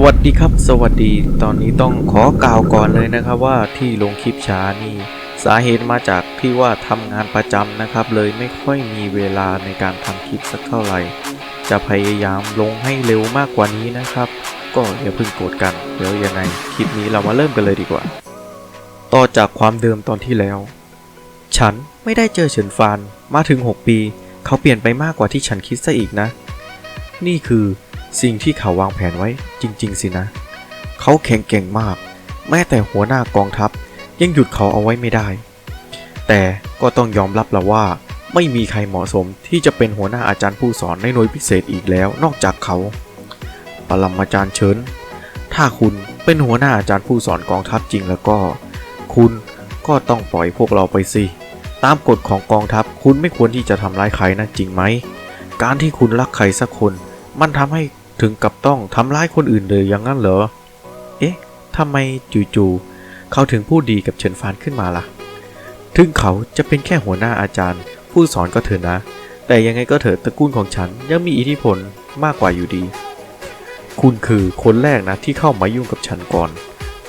สวัสดีครับ สวัสดีตอนนี้ต้องขอกล่าวก่อนเลยนะครับว่าที่ลงคลิปช้านี่สาเหตุมาจากที่ว่าทำงานประจำนะครับ เลยไม่ค่อยมีเวลาในการทำคลิปสักเท่าไหร่ จะพยายามลงให้เร็วมากกว่านี้นะครับ ก็อย่าเพิ่งโกรธกัน เดี๋ยวยังไงคลิปนี้เรามาเริ่มกันเลยดีกว่า ต่อจากความเดิมตอนที่แล้ว ฉันไม่ได้เจอเฉินฟานมาถึง 6 ปี เขาเปลี่ยนไปมากกว่าที่ฉันคิดซะอีกนะ นี่คือ สิ่งที่เขาวางแผนไว้จริง ๆ สินะ เขาแข็งเก่งมาก แม้แต่หัวหน้ากองทัพยังหยุดเขาเอาไว้ไม่ได้ แต่ก็ต้องยอมรับแล้วว่า ไม่มีใครเหมาะสมที่จะเป็นหัวหน้าอาจารย์ผู้สอนในหน่วยพิเศษอีกแล้วนอกจากเขา ปรมาจารย์เฉินถ้าคุณเป็นหัวหน้าอาจารย์ผู้สอนกองทัพจริงแล้วก็ คุณก็ต้องปล่อยพวกเราไปสิ ตามกฎของกองทัพคุณไม่ควรที่จะทำร้ายใครนะจริงไหม การที่คุณรักใครสักคน มันทำให้ ถึงกับต้องทำร้ายคนอื่นเลยอย่างนั้นเหรอ เอ๊ะทำไมจู่ๆเขาถึงพูดดีกับเฉินฟานขึ้นมาล่ะ ถึงเขาจะเป็นแค่หัวหน้าอาจารย์ ผู้สอนก็เถอะนะ แต่ยังไงก็เถอะตระกูลของฉันยังมีอิทธิพลมากกว่าอยู่ดี คุณคือคนแรกนะที่เข้ามายุ่งกับฉันก่อน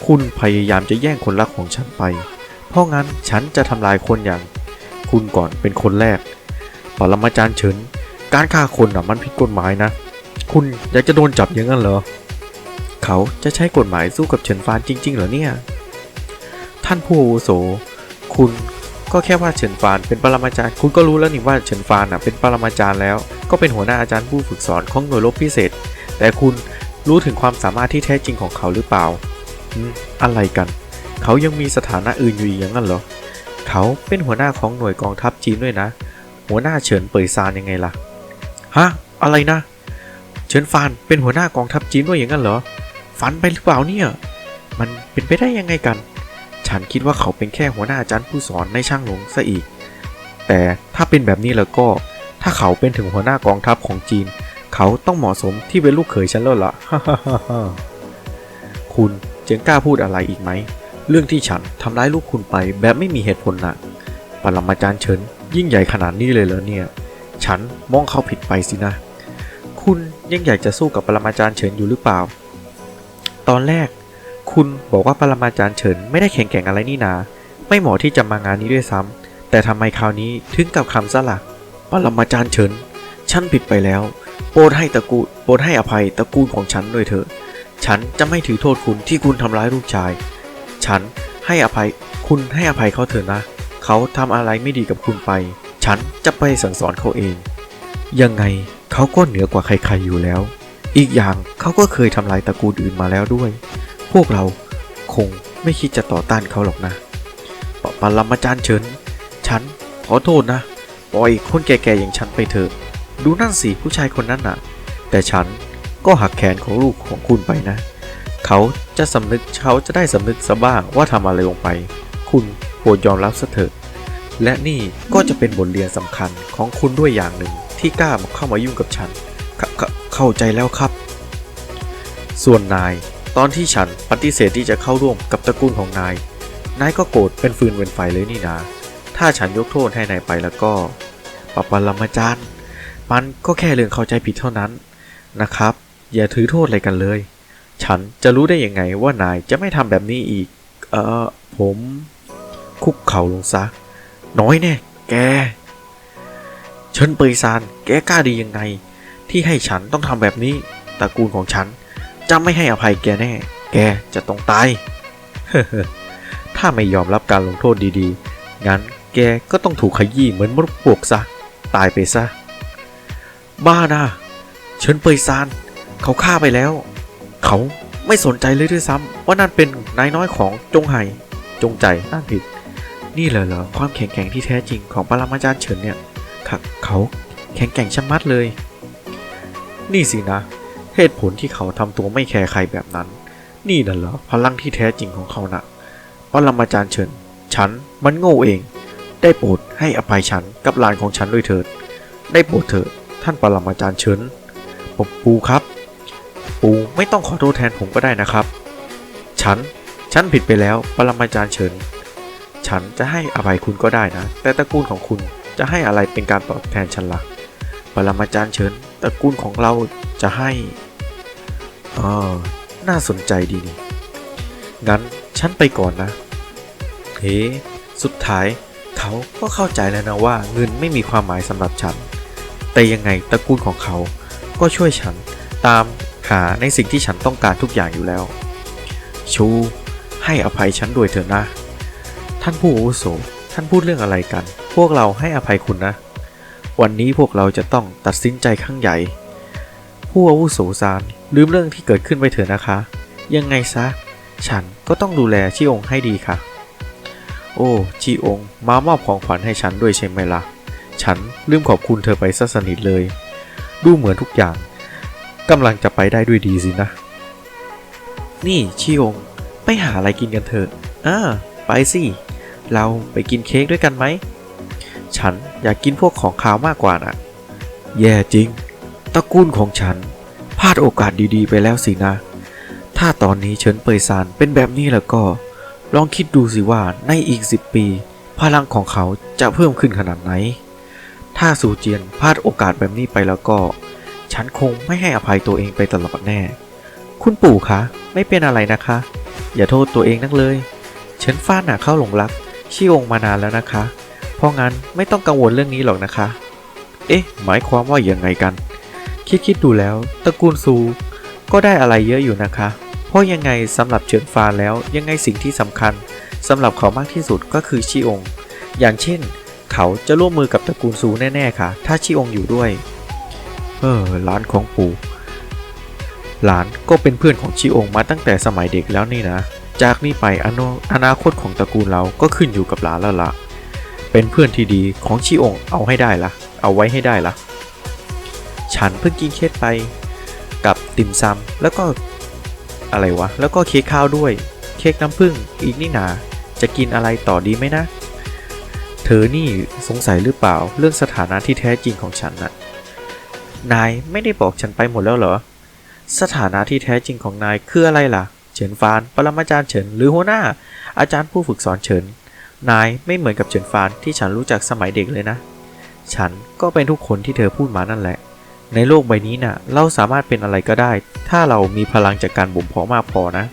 คุณพยายามจะแย่งคนรักของฉันไป เพราะงั้นฉันจะทำลายคนอย่าง คุณก่อนเป็นคนแรกปรมาจารย์เฉินการฆ่าคนอะมันผิดกฎหมายนะ คุณอยากจะโดนจับอย่างนั้นเหรอ เขาจะใช้กฎหมายสู้กับเฉินฟานจริง ๆ เหรอเนี่ย ท่านผู้อาวุโส คุณก็แค่ว่าเฉินฟานเป็นปรมาจารย์ คุณก็รู้แล้วนี่ว่าเฉินฟานอะเป็นปรมาจารย์แล้ว ก็เป็นหัวหน้าอาจารย์ผู้ฝึกสอนของหน่วยรบพิเศษ แต่คุณรู้ถึงความสามารถที่แท้จริงของเขาหรือเปล่าอืมอะไรกัน เขายังมีสถานะอื่นอยู่อีกย่างนั้นเหรอ เขาเป็นหัวหน้าของหน่วยกองทัพจีนด้วยนะ หัวหน้าเฉินเปยซานยังไงล่ะ ฮะ อะไรนะ เฉินฟานเป็นหัวหน้ากองทัพจีนด้วยอย่างนั้นเหรอ ฝันไปหรือเปล่าเนี่ย มันเป็นไปได้ยังไงกัน ฉันคิดว่าเขาเป็นแค่หัวหน้าอาจารย์ผู้สอนในช่างหลงซะอีก แต่ถ้าเป็นแบบนี้แล้วก็ ถ้าเขาเป็นถึงหัวหน้ากองทัพของจีน เขาต้องเหมาะสมที่เป็นลูกเขยฉันแล้วล่ะ คุณจึงกล้าพูดอะไรอีกไหม เรื่องที่ฉันทำร้ายลูกคุณไปแบบไม่มีเหตุผลน่ะปรมาจารย์เฉินยิ่งใหญ่ขนาดนี้เลยเหรอเนี่ย ฉันมองเขาผิดไปสินะ ยังอยากจะสู้กับปรมาจารย์เฉินอยู่หรือเปล่า ตอนแรก คุณบอกว่าปรมาจารย์เฉินไม่ได้แข็งแกร่งอะไรนี่นา ไม่เหมาะที่จะมางานนี้ด้วยซ้ำแต่ทำไมคราวนี้ถึงกับคำสลักปรมาจารย์เฉิน ฉันผิดไปแล้ว โปรดให้ตระกูลโปรดให้อภัยตระกูลของฉันด้วยเถอะ ฉันจะไม่ถือโทษคุณที่คุณทำร้ายลูกชาย ฉันให้อภัย คุณให้อภัยเขาเถอะนะ เขาทำอะไรไม่ดีกับคุณไป ฉันจะไปสั่งสอนเขาเอง ยังไง เขาก็เหนือกว่าใครๆอยู่แล้ว อีกอย่างเขาก็เคยทำลายตระกูลอื่นมาแล้วด้วย พวกเราคงไม่คิดจะต่อต้านเขาหรอกนะปปรมาจารย์เฉิน ฉันขอโทษนะ ปล่อยคนแก่ๆอย่างฉันไปเถอะ ดูนั่นสิผู้ชายคนนั้นน่ะ แต่ฉันก็หักแขนของลูกของคุณไปนะ เขาจะสำนึกเขาจะได้สำนึกซะบ้างว่าทำอะไรลงไป คุณโปรดยอมรับซะเถอะ และนี่ก็จะเป็นบทเรียนสำคัญของคุณด้วยอย่างหนึ่ง ที่กล้ามาเข้ามายุ่งกับฉันเขเข้าใจแล้วครับ ส่วนนาย ตอนที่ฉันปฏิเสธที่จะเข้าร่วมกับตระกูลของนาย นายก็โกรธเป็นฟืนเป็นไฟเลยนี่นาถ้าฉันยกโทษให้นายไปแล้วก็ปปรมาจารย์มันก็แค่เรื่องเข้าใจผิดเท่านั้นนะครับ อย่าถือโทษอะไรกันเลย ฉันจะรู้ได้ยังไงว่านายจะไม่ทำแบบนี้อีก เออผม คุกเข่าลงซะ น้อยแน่ แก ฉินเปยซานแกกล้าดียังไง ที่ให้ฉันต้องทำแบบนี้ตระกูลของฉันจะไม่ให้อภัยแกแน่ แกจะต้องตาย ถ้าไม่ยอมรับการลงโทษดีๆ งั้นแกก็ต้องถูกขยี้เหมือนมดปวกซะ ตายไปซะ บ้านะเฉินเปยซาน เขาฆ่าไปแล้ว เขาไม่สนใจเลยด้วยซ้ำว่านั่นเป็นนายน้อยของจงไห่จงใจอ่านผิด นี่เลยเหรอความแข็งแกร่งที่แท้จริงของปรมาจารย์เฉินเนี่ย เขาแข็งแกร่งชะมัดเลย นี่สินะ เหตุผลที่เขาทำตัวไม่แคร์ใครแบบนั้น นี่น่ะเหรอพลังที่แท้จริงของเขานะ่ะปรมาจารย์เฉินฉันมันโง่เอง ได้โปรดให้อภัยฉันกับหลานของฉันด้วยเถิด ได้โปรดเถิดท่านปรมาจารย์เฉินผมปูครับ ปูไม่ต้องขอโทษแทนผมก็ได้นะครับ ฉัน ฉันผิดไปแล้ว ปรมาจารย์เฉิน ฉันจะให้อภัยคุณก็ได้นะ แต่ตระกูลของคุณ จะให้อะไรเป็นการตอบแทนฉันละ่ะปรมาจารย์เฉินตระกูลของเราจะให้เออน่าสนใจดีนี่งั้นฉันไปก่อนนะ เฮ้สุดท้ายเขาก็เข้าใจแล้วนะว่าเงินไม่มีความหมายสำหรับฉัน แต่ยังไงตระกูลของเขาก็ช่วยฉันตามหาในสิ่งที่ฉันต้องการทุกอย่างอยู่แล้ว ชู ให้อภัยฉันด้วยเถอะนะ ท่านผู้อาวุโส ท่านพูดเรื่องอะไรกัน พวกเราให้อภัยคุณนะ วันนี้พวกเราจะต้องตัดสินใจครั้งใหญ่ ผู้อาวุโสซานลืมเรื่องที่เกิดขึ้นไปเถอะนะคะ ยังไงซะ ฉันก็ต้องดูแลชีองให้ดีค่ะ โอ้ชีองมามอบของขวัญให้ฉันด้วยใช่ไหมล่ะ ฉันลืมขอบคุณเธอไปซะสนิทเลย ดูเหมือนทุกอย่างกำลังจะไปได้ด้วยดีสินะ นี่ชีองไปหาอะไรกินกันเถอะอ่าไปสิ เราไปกินเค้กด้วยกันไหม ฉันอยากกินพวกของขาวมากกว่าน่ะ แย่จริง ตระกูลของฉันพลาดโอกาสดีๆ ไปแล้วสินะ ถ้าตอนนี้เฉินเปยซานเป็นแบบนี้แล้วก็ ลองคิดดูสิว่าในอีก10ปี พลังของเขาจะเพิ่มขึ้นขนาดไหน ถ้าสูเจียนพลาดโอกาสแบบนี้ไปแล้วก็ ฉันคงไม่ให้อภัยตัวเองไปตลอดแน่ คุณปู่คะ ไม่เป็นอะไรนะคะ อย่าโทษตัวเองนักเลย เฉินฟ้าหนาเข้าหลงรัก ชี่องมานานแล้วนะคะ เพราะงั้นไม่ต้องกังวลเรื่องนี้หรอกนะคะ เอ๊ะ หมายความว่าอย่างไงกัน คิดคิดดูแล้วตระกูลซู ก็ได้อะไรเยอะอยู่นะคะ เพราะยังไงสำหรับเฉินฟานแล้วยังไงสิ่งที่สำคัญสำหรับเขามากที่สุดก็คือชีองอย่างเช่น เขาจะร่วมมือกับตระกูลซูแน่ๆค่ะ ถ้าชีองอยู่ด้วย เออหลานของปู่หลานก็เป็นเพื่อนของชีองมาตั้งแต่สมัยเด็กแล้วนี่นะ จากนี้ไปอนาอนาคตของตระกูลเราก็ขึ้นอยู่กับหลานแล้วล่ะเป็นเพื่อนที่ดีของชีองค์เอาให้ได้ละเอาไว้ให้ได้ละฉันเพิ่งกินเค้กไปกับติ่มซำแล้วก็อะไรวะ แล้วก็เค้กข้าวด้วย เค้กน้ำผึ้งอีกนี่นา จะกินอะไรต่อดีไหมนะ เธอนี่สงสัยหรือเปล่าเรื่องสถานะที่แท้จริงของฉันน่ะ นายไม่ได้บอกฉันไปหมดแล้วเหรอ สถานะที่แท้จริงของนายคืออะไรล่ะ ฉินฟาน ปรมาจารย์เฉิน หรือหัวหน้า อาจารย์ผู้ฝึกสอนเฉิน นายไม่เหมือนกับเฉินฟานที่ฉันรู้จักสมัยเด็กเลยนะ ฉันก็เป็นทุกคนที่เธอพูดมานั่นแหละ ในโลกใบนี้น่ะ เราสามารถเป็นอะไรก็ได้ ถ้าเรามีพลังจากการบ่มเพาะมากพอนะ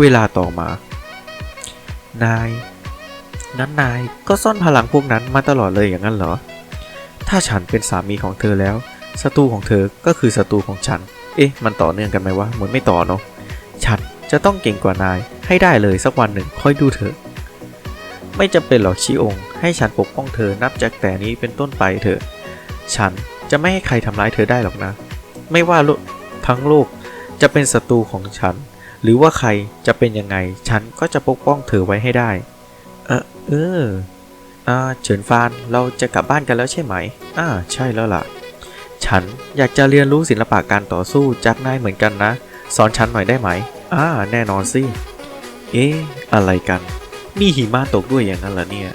เวลาต่อมา นาย นั้นนายก็ซ่อนพลังพวกนั้นมาตลอดเลยอย่างนั้นเหรอ ถ้าฉันเป็นสามีของเธอแล้วศัตรูของเธอก็คือศัตรูของฉัน เอ๊ะ มันต่อเนื่องกันไหมวะ เหมือนไม่ต่อเนาะ ฉันจะต้องเก่งกว่านายให้ได้เลยสักวันหนึ่งค่อยดูเถอะ ไม่จำเป็นหรอกชีองค์ให้ฉันปกป้องเธอนับจากแต่นี้เป็นต้นไปเถอะ ฉันจะไม่ให้ใครทำร้ายเธอได้หรอกนะ ไม่ว่าทั้งโลกจะเป็นศัตรูของฉัน หรือว่าใครจะเป็นยังไง ฉันก็จะปกป้องเธอไว้ให้ได้ เออเอออ่าเฉินฟานเราจะกลับบ้านกันแล้วใช่ไหม อ่า ใช่แล้วล่ะ ฉันอยากจะเรียนรู้ศิลปะการต่อสู้จากนายเหมือนกันนะ สอนฉันหน่อยได้ไหม อ่า แน่นอนสิ เอ๊ะ อะไรกันมีหิมะตกด้วยอย่างนั้นเหรอเนี่ย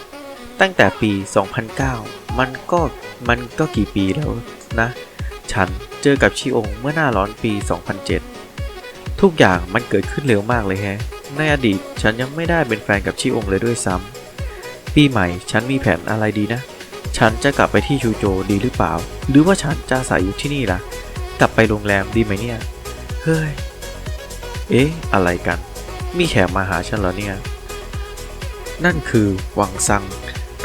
ตั้งแต่ปี 2009 มันก็ มันก็กี่ปีแล้วนะ ฉันเจอกับชิองเมื่อหน้าร้อนปี 2007 ทุกอย่างมันเกิดขึ้นเร็วมากเลยแฮะ ในอดีตฉันยังไม่ได้เป็นแฟนกับชิองเลยด้วยซ้ำ ปีใหม่ฉันมีแผนอะไรดีนะ ฉันจะกลับไปที่ชูโจดีหรือเปล่า หรือว่าฉันจะอาศัยอยู่ที่นี่ล่ะ กลับไปโรงแรมดีไหมเนี่ย เฮ้ย เอ๊ะ อะไรกัน มีแขกมาหาฉันเหรอเนี่ย นั่นคือวังซัง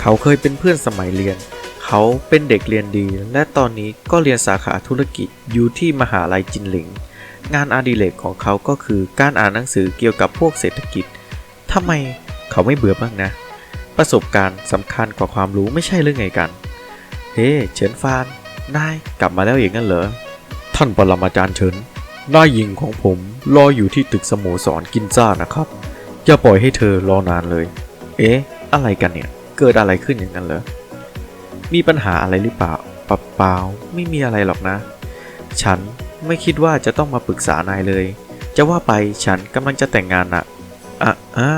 เขาเคยเป็นเพื่อนสมัยเรียน เขาเป็นเด็กเรียนดี และตอนนี้ก็เรียนสาขาธุรกิจอยู่ที่มหาลัยจินหลิง งานอดิเรกของเขาก็คือการอ่านหนังสือเกี่ยวกับพวกเศรษฐกิจทำไมเขาไม่เบื่อบ้างนะ ประสบการณ์สำคัญกว่าความรู้ไม่ใช่เรื่องไงกัน เฮ้ เฉินฟาน นาย กลับมาแล้วอย่างนั้นเหรอ ท่านปรมาจารย์เฉิน นายหญิงของผมรออยู่ที่ตึกสโมสรกินซ่านะครับ อย่าปล่อยให้เธอรอนานเลย เอ๊ะ อะไรกันเนี่ย เกิดอะไรขึ้นอย่างนั้นเหรอ มีปัญหาอะไรหรือเปล่าปะเปล่าไม่มีอะไรหรอกนะ ฉันไม่คิดว่าจะต้องมาปรึกษานายเลย จะว่าไปฉันกำลังจะแต่งงานนะอะอ่า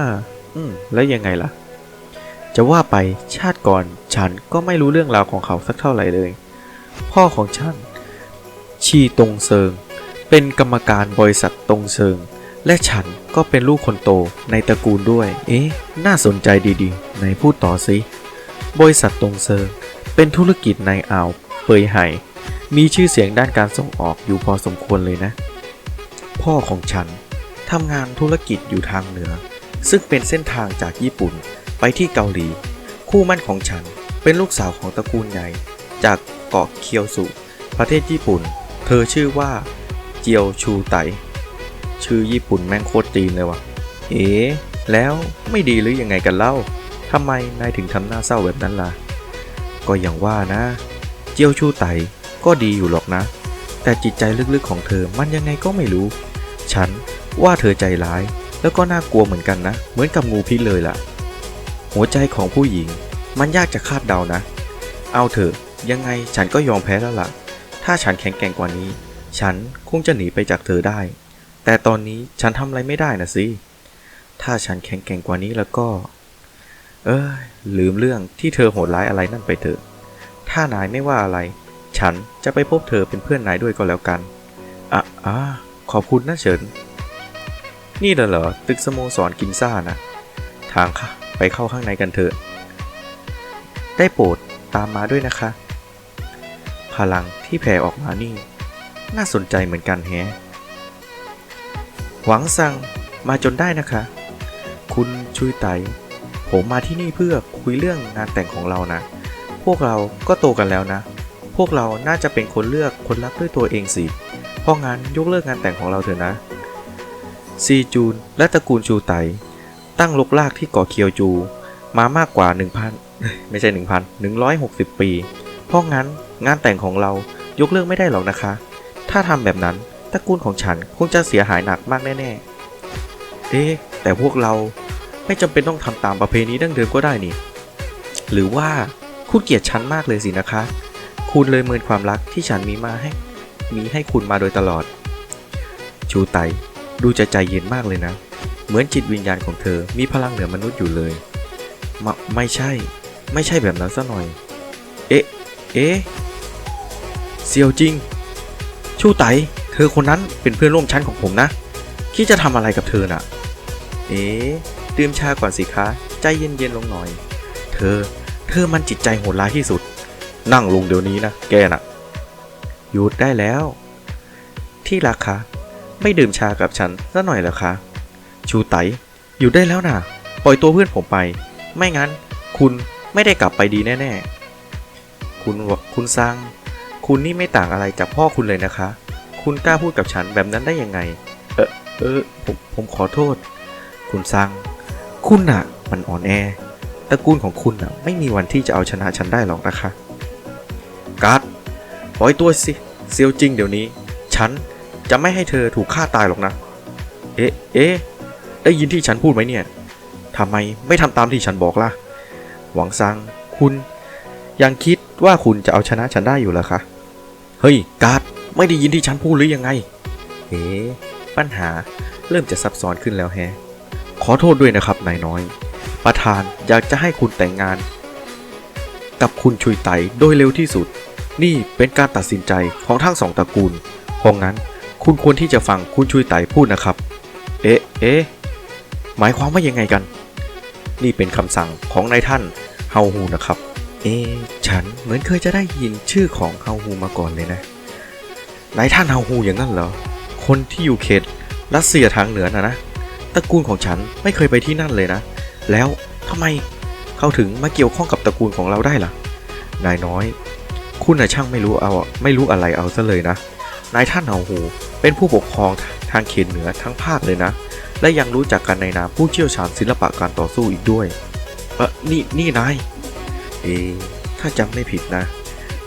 อืม แล้วยังไงล่ะ จะว่าไปชาติก่อนฉันก็ไม่รู้เรื่องราวของเขาสักเท่าไหร่เลย พ่อของฉันชีตงเซิง เป็นกรรมการบริษัทตรงเซิง และฉันก็เป็นลูกคนโตในตระกูลด้วย เอ๊ะ น่าสนใจดีๆไหนพูดต่อสิ บริษัทตรงเซิง เป็นธุรกิจในอ่าวเปยไห่ มีชื่อเสียงด้านการส่งออกอยู่พอสมควรเลยนะ พ่อของฉันทำงานธุรกิจอยู่ทางเหนือ ซึ่งเป็นเส้นทางจากญี่ปุ่นไปที่เกาหลี คู่มั่นของฉันเป็นลูกสาวของตระกูลใหญ่ จากเกาะเคียวสุ ประเทศญี่ปุ่น เธอชื่อว่า เจียวชูไต ชื่อญี่ปุ่นแม่งโคตรจีนเลยว่ะ เอ๋แล้วไม่ดีหรือยังไงกันเล่าทำไมนายถึงทำหน้าเศร้าแบบนั้นล่ะ ก็อย่างว่านะ เจียวชูไตก็ดีอยู่หรอกนะ แต่จิตใจลึกๆของเธอมันยังไงก็ไม่รู้ ฉันว่าเธอใจร้าย แล้วก็น่ากลัวเหมือนกันนะ เหมือนกับงูพิษเลยล่ะ หัวใจของผู้หญิง มันยากจะคาดเดานะ เอาเถอะยังไงฉันก็ยอมแพ้แล้วล่ะ ถ้าฉันแข็งแกร่งกว่านี้ ฉันคงจะหนีไปจากเธอได้ แต่ตอนนี้ฉันทำอะไรไม่ได้นะสิ ถ้าฉันแข็งแกร่งกว่านี้แล้วก็ เอ้ยลืมเรื่องที่เธอโหดร้ายอะไรนั่นไปเถอะ ถ้านายไม่ว่าอะไร ฉันจะไปพบเธอเป็นเพื่อนนายด้วยก็แล้วกัน อะอ่าขอบคุณนะเฉิน นี่เหรอ ตึกสโมสรกินซ่านะ ทางค่ะ ไปเข้าข้างในกันเถอะ ได้โปรดตามมาด้วยนะคะ พลังที่แผ่ออกมานี่ น่าสนใจเหมือนกันแฮะ หวังซังมาจนได้นะคะ คุณชุยไต ผมมาที่นี่เพื่อคุยเรื่องงานแต่งของเรานะ พวกเราก็โตกันแล้วนะ พวกเราน่าจะเป็นคนเลือกคนรักด้วยตัวเองสิ เพราะงั้นยกเลิกงานแต่งของเราเถอะนะ ซีจูนและตระกูลชูไต ตั้งลกลากที่เกาะเคียวจู มามากกว่า 1,000 ไม่ใช่ 1,000 160 ปี เพราะงั้นงานแต่งของเรายกเลิกไม่ได้หรอกนะคะ ถ้าทำแบบนั้นตระกูลของฉันคงจะเสียหายหนักมากแน่ๆ เอ๊ะแต่พวกเราไม่จำเป็นต้องทำตามประเพณีดั้งเดิมก็ได้นี่ หรือว่าคุณเกลียดฉันมากเลยสินะคะ คุณเลยเมินความรักที่ฉันมีมาให้ มีให้คุณมาโดยตลอด ชูไตดูจะใจเย็นมากเลยนะ เหมือนจิตวิญญาณของเธอมีพลังเหนือมนุษย์อยู่เลยมไม่ใช่ ไม่ใช่แบบนั้นซะหน่อย เอ๊ะ เอ๊ะเซียวจริง ชูไต เธอคนนั้นเป็นเพื่อนร่วมชั้นของผมนะ คิดจะทำอะไรกับเธอน่ะ เอ๊ะดื่มชาก่อนสิคะ ใจเย็นๆลงหน่อย เธอ เธอมันจิตใจโหดร้ายที่สุด นั่งลงเดี๋ยวนี้นะ แกน่ะ หยุดได้แล้ว ที่รักคะ ไม่ดื่มชากับฉันสักหน่อยเหรอคะ ชูไต หยุดได้แล้วนะปล่อยตัวเพื่อนผมไป ไม่งั้น คุณไม่ได้กลับไปดีแน่ ๆ คุณวคุณซัง คุณนี่ไม่ต่างอะไรจากพ่อคุณเลยนะคะ คุณกล้าพูดกับฉันแบบนั้นได้ยังไง เออเออผมผมขอโทษ คุณซัง คุณน่ะ มันอ่อนแอตระกูลของคุณน่ะ ไม่มีวันที่จะเอาชนะฉันได้หรอกนะคะ การ์ดปล่อยตัวสิเซียวจริงเดี๋ยวนี้ ฉันจะไม่ให้เธอถูกฆ่าตายหรอกนะ เอ๊ะเอ๊ะได้ยินที่ฉันพูดไหมเนี่ยทำไมไม่ทำตามที่ฉันบอกล่ะ หวังซัง คุณยังคิดว่าคุณจะเอาชนะฉันได้อยู่เหรอคะ เฮ้ย การ์ด ไม่ได้ยินที่ฉันพูดหรือยังไงเอ๊ปัญหาเริ่มจะซับซ้อนขึ้นแล้วแฮะ ขอโทษด้วยนะครับนายน้อย ประธานอยากจะให้คุณแต่งงาน กับคุณชุยไตโดยเร็วที่สุด นี่เป็นการตัดสินใจของทั้งสองตระกูล เพราะงั้นคุณควรที่จะฟังคุณชุยไตพูดนะครับ เอ๊ะ เอ๊ะ หมายความว่ายังไงกัน นี่เป็นคำสั่งของนายท่านเฮาฮูนะครับ เอ ฉันเหมือนเคยจะได้ยินชื่อของเฮาฮูมาก่อนเลยนะนายท่านเฮาฮูอย่างนั้นเหรอ คนที่อยู่เขตรัสเซียทางเหนือนะนะ ตระกูลของฉันไม่เคยไปที่นั่นเลยนะ แล้วทำไมเขาถึงมาเกี่ยวข้องกับตระกูลของเราได้ล่ะ นายน้อย คุณน่ะช่างไม่รู้เอาไม่รู้อะไรเอาซะเลยนะ นายท่านเฮาฮูเป็นผู้ปกครองทางเขตเหนือทั้งภาคเลยนะ และยังรู้จักกันในนามผู้เชี่ยวชาญศิลปะการต่อสู้อีกด้วย เออนี่นี่นาย เอถ้าจำไม่ผิดนะ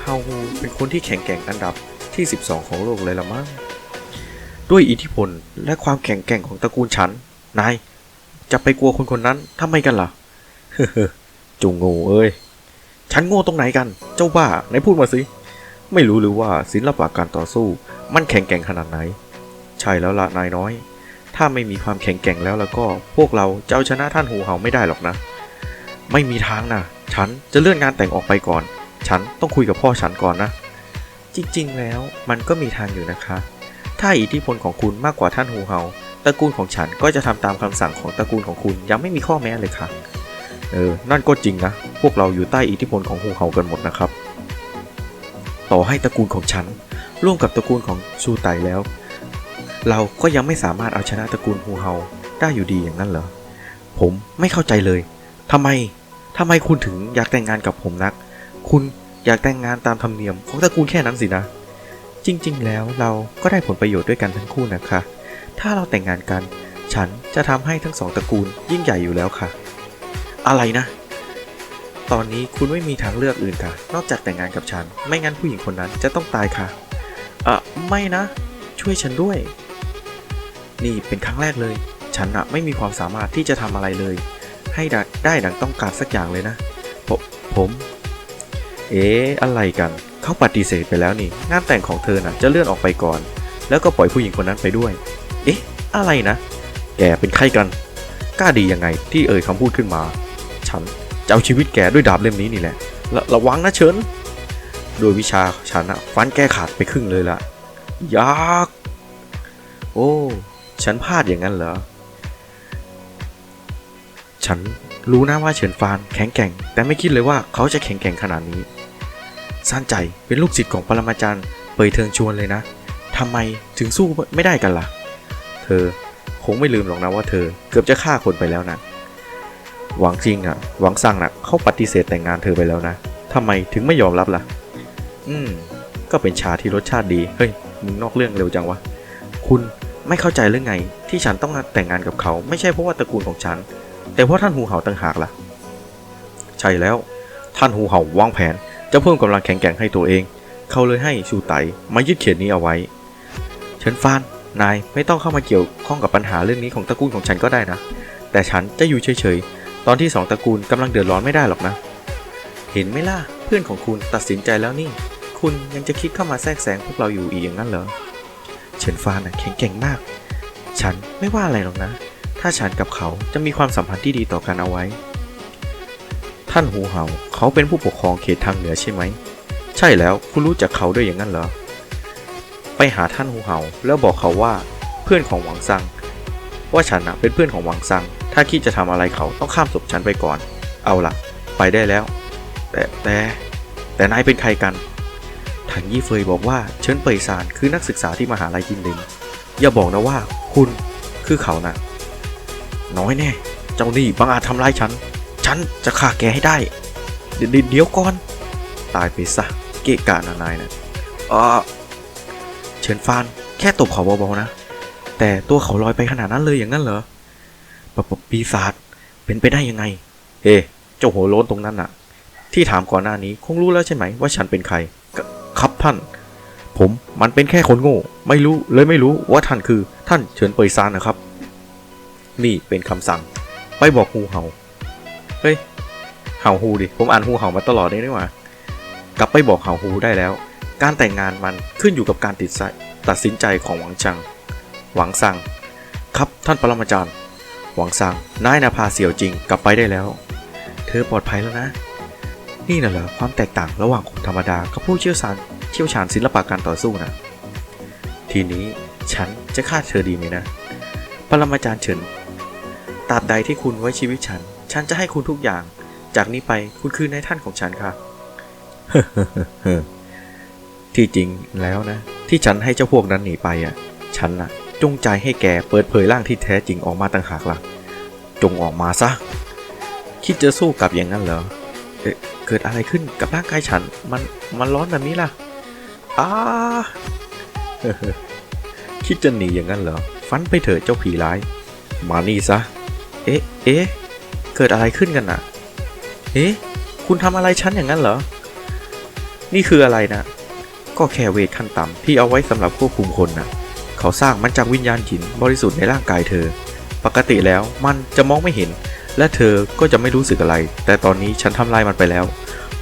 เฮาฮูเป็นคนที่แข็งแกร่งอันดับที่ 12 ของโลกเลยละมั้ง ด้วยอิทธิพลและความแข็งแกร่งของตระกูลฉัน นาย จะไปกลัวคนคนนั้นทำไมกันล่ะ เฮ้อจุงโง่เอ้ย ฉันโง่ตรงไหนกัน เจ้าบ้าไหนพูดมาสิ ไม่รู้หรือว่าศิลปะการต่อสู้ มันแข็งแกร่งขนาดไหน ใช่แล้วละนายน้อย ถ้าไม่มีความแข็งแกร่งแล้วแล้วก็ พวกเราจะเอาชนะท่านหูเห่าไม่ได้หรอกนะ ไม่มีทางนะ ฉันจะเลื่อนงานแต่งออกไปก่อน ฉันต้องคุยกับพ่อฉันก่อนนะ จริงๆ แล้วมันก็มีทางอยู่นะคะ ถ้าอิทธิพลของคุณมากกว่าท่านหูเห่าตระกูลของฉันก็จะทำตามคำสั่งของตระกูลของคุณยังไม่มีข้อแม้เลยค่ะ เออ นั่นก็จริงนะ พวกเราอยู่ใต้อิทธิพลของหูเห่ากันหมดนะครับ ต่อให้ตระกูลของฉัน ร่วมกับตระกูลของชูไตแล้ว เราก็ยังไม่สามารถเอาชนะตระกูลฮูเฮาได้อยู่ดีอย่างนั้นเหรอ ผมไม่เข้าใจเลยทำไม ทำไมคุณถึงอยากแต่งงานกับผมนัก คุณอยากแต่งงานตามธรรมเนียมของตระกูลแค่นั้นสินะ จริง ๆ แล้วเราก็ได้ผลประโยชน์ด้วยกันทั้งคู่นะคะ ถ้าเราแต่งงานกัน ฉันจะทำให้ทั้งสองตระกูลยิ่งใหญ่อยู่แล้วค่ะ อะไรนะ ตอนนี้คุณไม่มีทางเลือกอื่นค่ะ นอกจากแต่งงานกับฉัน ไม่งั้นผู้หญิงคนนั้นจะต้องตายค่ะเอ่อไม่นะ ช่วยฉันด้วย นี่เป็นครั้งแรกเลย ฉันอะไม่มีความสามารถที่จะทำอะไรเลย ให้ได้ไดังต้องการสักอย่างเลยนะผมผม เอ๊ะอะไรกัน เขาปฏิเสธไปแล้วนี่ งานแต่งของเธอน่ะ จะเลื่อนออกไปก่อน แล้วก็ปล่อยผู้หญิงคนนั้นไปด้วย เอ๊ะ อะไรนะ แกเป็นใครกัน กล้าดียังไงที่เอ่ยคำพูดขึ้นมา ฉันจะเอาชีวิตแกด้วยดาบเล่มนี้นี่แหละระระวังนะเชิญโดยวิชาฉันอะฟันแกขาดไปครึ่งเลยล่ะยาก โอ้ ฉันพลาดอย่างนั้นเหรอ ฉันรู้นะว่าเฉินฟานแข็งแกร่ง แต่ไม่คิดเลยว่าเขาจะแข็งแกร่งขนาดนี้ซ่านใจเป็นลูกศิษย์ของปรมาจารย์เปยเทิงชวนเลยนะทำไมถึงสู้ไม่ได้กันล่ะ เธอคงไม่ลืมหรอกนะว่าเธอเกือบจะฆ่าคนไปแล้วนะหวังจริงอะ หวังสั่งน่ะเขาปฏิเสธแต่งงานเธอไปแล้วนะทำไมถึงไม่ยอมรับล่ะ อืม ก็เป็นชาที่รสชาติดี เฮ้ย มึงนอกเรื่องเร็วจังวะ คุณไม่เข้าใจเรื่องไงที่ฉันต้องแต่งงานกับเขา ไม่ใช่เพราะว่าตระกูลของฉัน แต่เพราะท่านหูเห่าต่างหากล่ะ ใช่แล้ว ท่านหูเห่าวางแผน จะเพิ่มกำลังแข็งแกร่งให้ตัวเอง เขาเลยให้ชูไตมายึดเขียนนี้เอาไว้เฉินฟานนายไม่ต้องเข้ามาเกี่ยวข้องกับปัญหาเรื่องนี้ของตระกูลของฉันก็ได้นะ แต่ฉันจะอยู่เฉยๆ ตอนที่สองตระกูลกำลังเดือดร้อนไม่ได้หรอกนะ เห็นไหมล่ะ เพื่อนของคุณตัดสินใจแล้วนี่ คุณยังจะคิดเข้ามาแทรกแซงพวกเราอยู่อีกอย่างนั้นเหรอ เฉินฟานน่ะแข็งแกร่งมาก ฉันไม่ว่าอะไรหรอกนะ ถ้าฉันกับเขาจะมีความสัมพันธ์ที่ดีต่อกันเอาไว้ ท่านหูเห่าเขาเป็นผู้ปกครองเขตทางเหนือใช่ไหม ใช่แล้วคุณรู้จักเขาด้วยอย่างนั้นเหรอ ไปหาท่านหูเห่าแล้วบอกเขาว่า เพื่อนของหวังซัง ว่าฉันนะเป็นเพื่อนของหวังซัง ถ้าคิดจะทำอะไรเขาต้องข้ามศพฉันไปก่อน เอาล่ะ ไปได้แล้ว แต่แต่แต่นายเป็นใครกันถังยี่เฟยบอกว่าเฉินเปยซานคือนักศึกษาที่มหาลัยจินลิงอย่าบอกนะว่าคุณคือเขาน่ะ น้อยแน่ เจ้านี่บังอาจทำร้ายฉัน ฉันจะฆ่าแกให้ได้ เดี๋ยวเดี๋ยวก่อน ตายไปซะ เกะกะนะนายนะเออเฉินฟาน แค่ตบเขาเบาๆนะ แต่ตัวเขาลอยไปขนาดนั้นเลยอย่างนั้นเหรอปปปีศาจเป็นไปได้ยังไง เฮ้เจ้าหัวโล้นตรงนั้นน่ะ ที่ถามก่อนหน้านี้คงรู้แล้วใช่ไหมว่าฉันเป็นใคร ครับท่าน ผมมันเป็นแค่คนโง่ ไม่รู้เลยไม่รู้ว่าท่านคือท่านเฉินเปยซานนะครับ นี่เป็นคำสั่ง ไปบอกฮูเห่า เฮ้ย เห่าฮูดิ ผมอ่านฮูเห่ามาตลอดเลยนี่หว่ากลับไปบอกเห่าฮูได้แล้ว การแต่งงานมันขึ้นอยู่กับการติดใจตัดสินใจของหวังชัง หวังซัง ครับท่านปรมาจารย์ หวังซัง นายนาพาเสี่ยวจริงกลับไปได้แล้ว เธอปลอดภัยแล้วนะ นี่น่ะเหรอความแตกต่างระหว่างคนธรรมดากับผู้เชี่ยวชาญเชี่ยวชาญศิลปะการต่อสู้นะ ทีนี้ฉันจะฆ่าเธอดีไหมนะ ปรมาจารย์เฉิน ตราบใดที่คุณไว้ชีวิตฉัน ฉันจะให้คุณทุกอย่าง จากนี้ไปคุณคือนายท่านของฉันค่ะที่จริงแล้วนะ ที่ฉันให้เจ้าพวกนั้นหนีไปอะ ฉันน่ะ จงใจให้แกเปิดเผยร่างที่แท้จริงออกมาต่างหากล่ะ จงออกมาซะ คิดจะสู้กับอย่างนั้นเหรอเอเกิดอะไรขึ้นกับร่างกายฉัน มันมันร้อนแบบนี้ล่ะอ้าคิดจะหนีอย่างนั้นเหรอ ฟันไปเถอะเจ้าผีร้าย มานี่ซะ เอ๊ะ เอ๊ะ เกิดอะไรขึ้นกันน่ะเอ๊ะ คุณทำอะไรฉันอย่างนั้นเหรอ นี่คืออะไรนะ ก็แค่เวทขั้นต่ำที่เอาไว้สำหรับควบคุมคนนะเขาสร้างมันจากวิญญาณหินบริสุทธิ์ในร่างกายเธอ ปกติแล้วมันจะมองไม่เห็น และเธอก็จะไม่รู้สึกอะไร แต่ตอนนี้ฉันทำลายมันไปแล้ว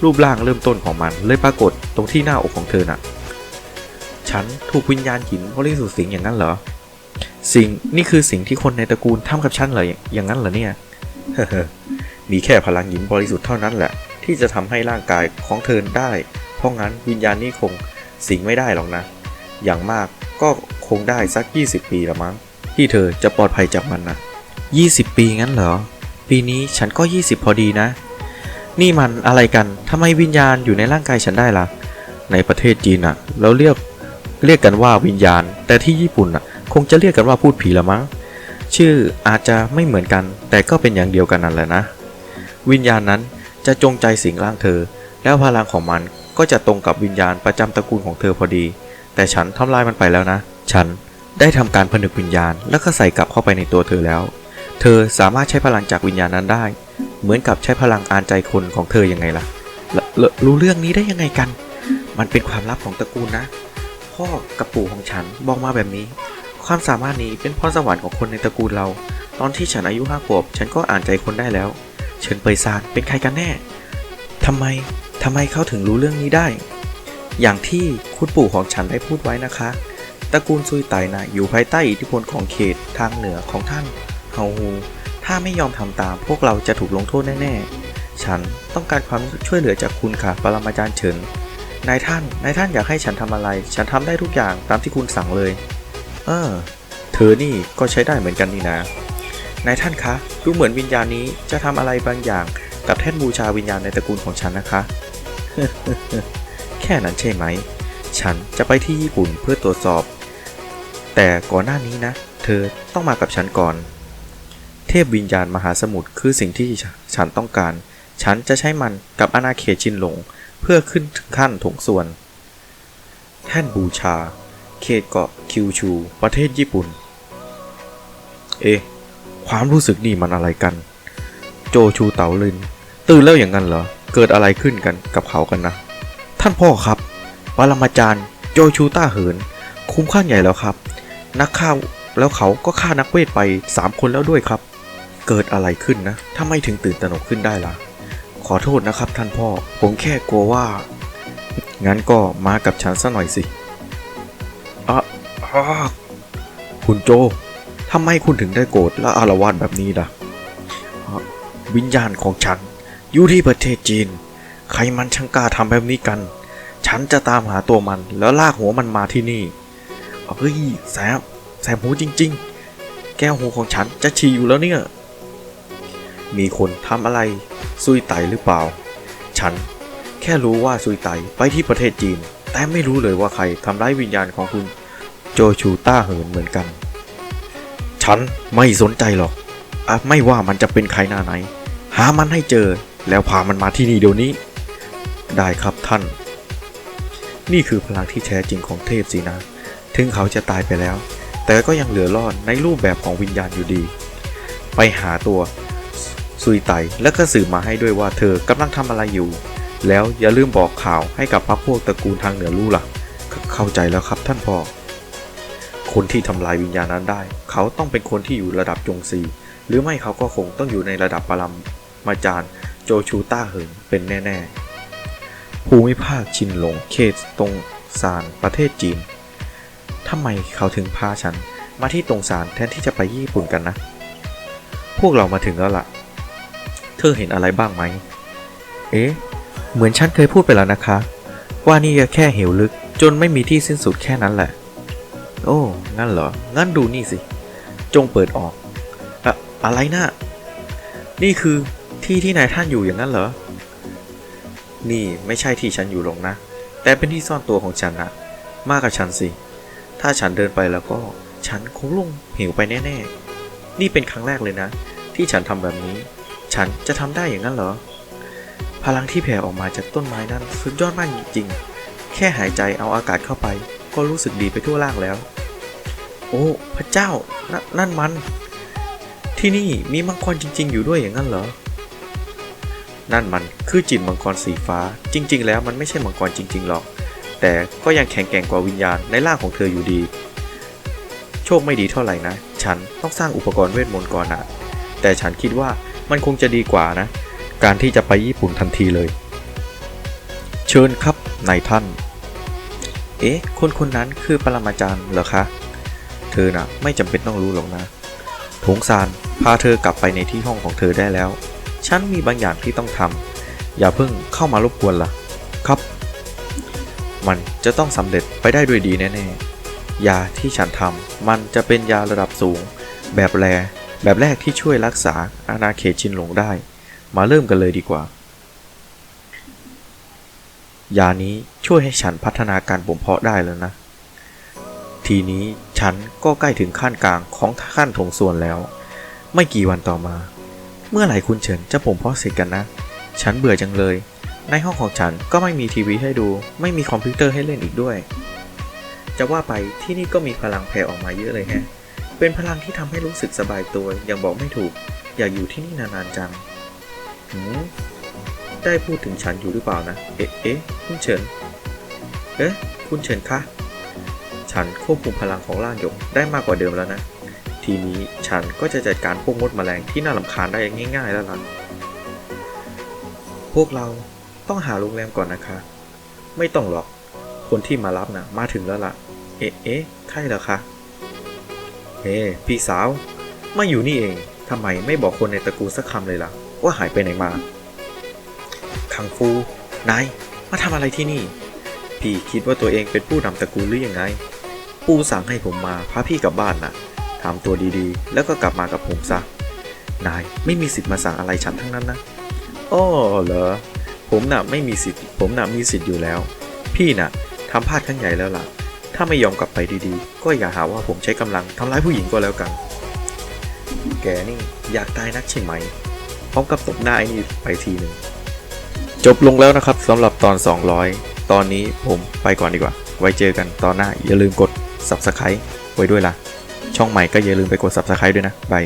รูปร่างเริ่มต้นของมันเลยปรากฏตรงที่หน้าอกของเธอน่ะ ฉันถูกวิญญาณหินบริสุทธิ์สิงอย่างนั้นเหรอ สิ่งนี่คือสิ่งที่คนในตระกูลทำกับฉันเหรออย่างนั้นเหรอเนี่ยมีแค่พลังหินบริสุทธิ์เท่านั้นแหละ ที่จะทำให้ร่างกายของเธอได้ เพราะงั้นวิญญาณนี้คงสิงไม่ได้หรอกนะ อย่างมากก็คงได้สัก 20 ปีละมั้ง ที่เธอจะปลอดภัยจากมันนะ20 ปีงั้นเหรอ ปีนี้ฉันก็ 20 พอดีนะ นี่มันอะไรกันทำไมวิญญาณอยู่ในร่างกายฉันได้ล่ะ ในประเทศจีนอะเราเรียกเรียกกันว่าวิญญาณ แต่ที่ญี่ปุ่นอะ คงจะเรียกกันว่าพูดผีละมั้ง ชื่ออาจจะไม่เหมือนกัน แต่ก็เป็นอย่างเดียวกันนั่นแหละนะ วิญญาณนั้นจะจงใจสิงร่างเธอ แล้วพลังของมันก็จะตรงกับวิญญาณประจำตระกูลของเธอพอดี แต่ฉันทำลายมันไปแล้วนะ ฉันได้ทำการผนึกวิญญาณ แล้วก็ใส่กลับเข้าไปในตัวเธอแล้ว เธอสามารถใช้พลังจากวิญญาณนั้นได้ เหมือนกับใช้พลังอ่านใจคนของเธอยังไงล่ะ รู้เรื่องนี้ได้ยังไงกัน มันเป็นความลับของตระกูลนะ พ่อกับปู่ของฉันบอกมาแบบนี้ ความสามารถนี้เป็นพรสวรรค์ของคนในตระกูลเรา ตอนที่ฉันอายุห้าขวบ ฉันก็อ่านใจคนได้แล้ว เฉินเปยซานเป็นใครกันแน่ ทำไม ทำไมเขาถึงรู้เรื่องนี้ได้ อย่างที่คุณปู่ของฉันได้พูดไว้นะคะ ตระกูลซุยไตนะอยู่ภายใต้อิทธิพลของเขตทางเหนือของท่านเฮาฮู ถ้าไม่ยอมทำตาม พวกเราจะถูกลงโทษแน่ๆ ฉันต้องการความช่วยเหลือจากคุณค่ะ ปรมาจารย์เฉิน นายท่าน นายท่านอยากให้ฉันทำอะไร ฉันทำได้ทุกอย่างตามที่คุณสั่งเลย เออเธอนี่ก็ใช้ได้เหมือนกันนี่นะนายท่านคะดูเหมือนวิญญาณนี้จะทำอะไรบางอย่างกับแท่นบูชาวิญญาณในตระกูลของฉันนะคะ แค่นั้นใช่ไหม ฉันจะไปที่ญี่ปุ่นเพื่อตรวจสอบ แต่ก่อนหน้านี้นะ เธอต้องมากับฉันก่อน เทพวิญญาณมหาสมุทรคือสิ่งที่ฉันต้องการ ฉันจะใช้มันกับอาณาเขตชินหลง เพื่อขึ้นถึงขั้นถงส่วน แท่นบูชา เขตเกาะคิวชู ประเทศญี่ปุ่น เอ๊ะความรู้สึกนี่มันอะไรกัน โจชูเต๋าลิน ตื่นแล้วอย่างนั้นเหรอ เกิดอะไรขึ้นกันกับเขากันนะ ท่านพ่อครับปรมาจารย์โจชูต้าเหิน คุ้มข้างใหญ่แล้วครับ นักฆ่าแล้วเขาก็ฆ่านักเวทไป 3 คนแล้วด้วยครับ เกิดอะไรขึ้นนะทำไม่ถึงตื่นตระหนกขึ้นได้ล่ะ ขอโทษนะครับท่านพ่อ ผมแค่กลัวว่า งั้นก็มากับฉันซะหน่อยสิ อะอ่าคุณโจทำไมคุณถึงได้โกรธและอารวาสแบบนี้ล่ะ วิญญาณของฉัน อยู่ที่ประเทศจีน ใครมันช่างกล้าทำแบบนี้กัน ฉันจะตามหาตัวมันแล้วลากหัวมันมาที่นี่เฮ้ยแสบแสบหูจริง ๆ แก้วหูของฉันจะฉี่อยู่แล้วเนี่ย มีคนทำอะไรซุยไตหรือเปล่า ฉันแค่รู้ว่าซุยไตไปที่ประเทศจีน แต่ไม่รู้เลยว่าใครทำร้ายวิญญาณของคุณโจชูต้าเหินเหมือนกัน ฉันไม่สนใจหรอกอะไม่ว่ามันจะเป็นใครหน้าไหน หามันให้เจอแล้วพามันมาที่นี่เดี๋ยวนี้ ได้ครับท่าน นี่คือพลังที่แท้จริงของเทพสินะ ถึงเขาจะตายไปแล้ว แต่ก็ยังเหลือรอดในรูปแบบของวิญญาณอยู่ดี ไปหาตัวซุยไตแล้วก็สืบมาให้ด้วยว่าเธอกำลังทำอะไรอยู่ แล้วอย่าลืมบอกข่าวให้กับพรรคพวกตระกูลทางเหนือรู้ล่ะ เข้าใจแล้วครับท่านพ่อ คนที่ทำลายวิญญาณนั้นได้ เขาต้องเป็นคนที่อยู่ระดับจงซีหรือไม่เขาก็คงต้องอยู่ในระดับปรมาจารย์โจชูต้าเหิงเป็นแน่ ๆ ภูมิภาคชินหลงเขตตงซานประเทศจีนทำไมเขาถึงพาฉันมาที่ตรงซานแทนที่จะไปญี่ปุ่นกันนะ พวกเรามาถึงแล้วล่ะ เธอเห็นอะไรบ้างไหม เอ๊ะ เหมือนฉันเคยพูดไปแล้วนะคะ ว่านี่แค่เหวลึกจนไม่มีที่สิ้นสุดแค่นั้นแหละ โอ้ งั้นเหรอ งั้นดูนี่สิ จงเปิดออกอะอะไรนะนี่คือที่ที่นายท่านอยู่อย่างนั้นเหรอ นี่ไม่ใช่ที่ฉันอยู่หรอกนะ แต่เป็นที่ซ่อนตัวของฉันนะมากับฉันสิ ถ้าฉันเดินไปแล้วก็ ฉันคงลงเหวไปแน่ ๆ นี่เป็นครั้งแรกเลยนะ ที่ฉันทำแบบนี้ ฉันจะทำได้อย่างนั้นเหรอ พลังที่แผ่ออกมาจากต้นไม้นั้นสุดยอดมากจริงๆ แค่หายใจเอาอากาศเข้าไป ก็รู้สึกดีไปทั่วร่างแล้ว โอ้ พระเจ้านนั่นมัน ที่นี่มีมังกรจริง ๆ อยู่ด้วยอย่างนั้นเหรอ นั่นมันคือจิตมังกรสีฟ้า จริง ๆ แล้วมันไม่ใช่มังกรจริง ๆ หรอก แต่ก็ยังแข็งแกร่งกว่าวิญญาณในร่างของเธออยู่ดี โชคไม่ดีเท่าไหร่นะ ฉันต้องสร้างอุปกรณ์เวทมนต์ก่อนนะแต่ฉันคิดว่ามันคงจะดีกว่านะ การที่จะไปญี่ปุ่นทันทีเลย เชิญครับนายท่าน เอ๊ะ คนคนนั้นคือปรมาจารย์เหรอคะ เธอนะ่ะไม่จำเป็นต้องรู้หรอกนะถงซานพาเธอกลับไปในที่ห้องของเธอได้แล้ว ฉันมีบางอย่างที่ต้องทำอย่าเพิ่งเข้ามารบกวนล่ะ ครับ มันจะต้องสำเร็จไปได้ด้วยดีแน่ๆยาที่ฉันทำมันจะเป็นยาระดับสูง แบบแรแบบแรกที่ช่วยรักษาอาณาเขตชินหลงได้ มาเริ่มกันเลยดีกว่า ยานี้ช่วยให้ฉันพัฒนาการบ่มเพาะได้แล้วนะ ทีนี้ฉันก็ใกล้ถึงขั้นกลางของขั้นถงส่วนแล้ว ไม่กี่วันต่อมา เมื่อไหร่คุณเฉินจะผมเพาะเสร็จกันนะ ฉันเบื่อจังเลย ในห้องของฉันก็ไม่มีทีวีให้ดู ไม่มีคอมพิวเตอร์ให้เล่นอีกด้วย จะว่าไปที่นี่ก็มีพลังแผ่ออกมาเยอะเลยแฮะเป็นพลังที่ทำให้รู้สึกสบายตัวยังบอกไม่ถูก อยากอยู่ที่นี่นานๆจัง หืมได้พูดถึงฉันอยู่หรือเปล่านะ เอ๊ะเอ๊ะคุณเฉิน เอ๊ะ คุณเฉินคะ ฉันควบคุมพลังของล่างหยกได้มากกว่าเดิมแล้วนะ ทีนี้ฉันก็จะจัดการพวกมดแมลงที่น่าลำคาญได้ง่าย ๆ แล้วล่ะ พวกเราต้องหาโรงแรมก่อนนะคะ ไม่ต้องหรอก คนที่มารับนะมาถึงแล้วล่ะ เอ๊ะเอ๊ะใช่เหรอคะ เฮ้ พี่สาว มาอยู่นี่เอง ทำไมไม่บอกคนในตระกูลสักคำเลยล่ะ ว่าหายไปไหนมา คังฟู นาย มาทำอะไรที่นี่ พี่คิดว่าตัวเองเป็นผู้นำตระกูลหรือยังไง ปู่สั่งให้ผมมาพาพี่กลับบ้านนะทำตัวดีๆ แล้วก็กลับมากับผมซะ นายไม่มีสิทธิ์มาสั่งอะไรฉันทั้งนั้นนะอ้อเหรอ ผมน่ะไม่มีสิทธิ์ ผมน่ะมีสิทธิ์อยู่แล้ว พี่น่ะทำพลาดครั้งใหญ่แล้วล่ะ ถ้าไม่ยอมกลับไปดีๆ ก็อย่าหาว่าผมใช้กำลังทำร้ายผู้หญิงก็แล้วกัน แกนี่อยากตายนักใช่ไหม พร้อมกับตบหน้าไอ้นี่ไปทีหนึ่งจบลงแล้วนะครับสำหรับตอน 200 ตอนนี้ผมไปก่อนดีกว่า ไว้เจอกันตอนหน้าอย่าลืมกด Subscribe ไว้ด้วยล่ะ ช่องใหม่ก็อย่าลืมไปกด Subscribe ด้วยนะบาย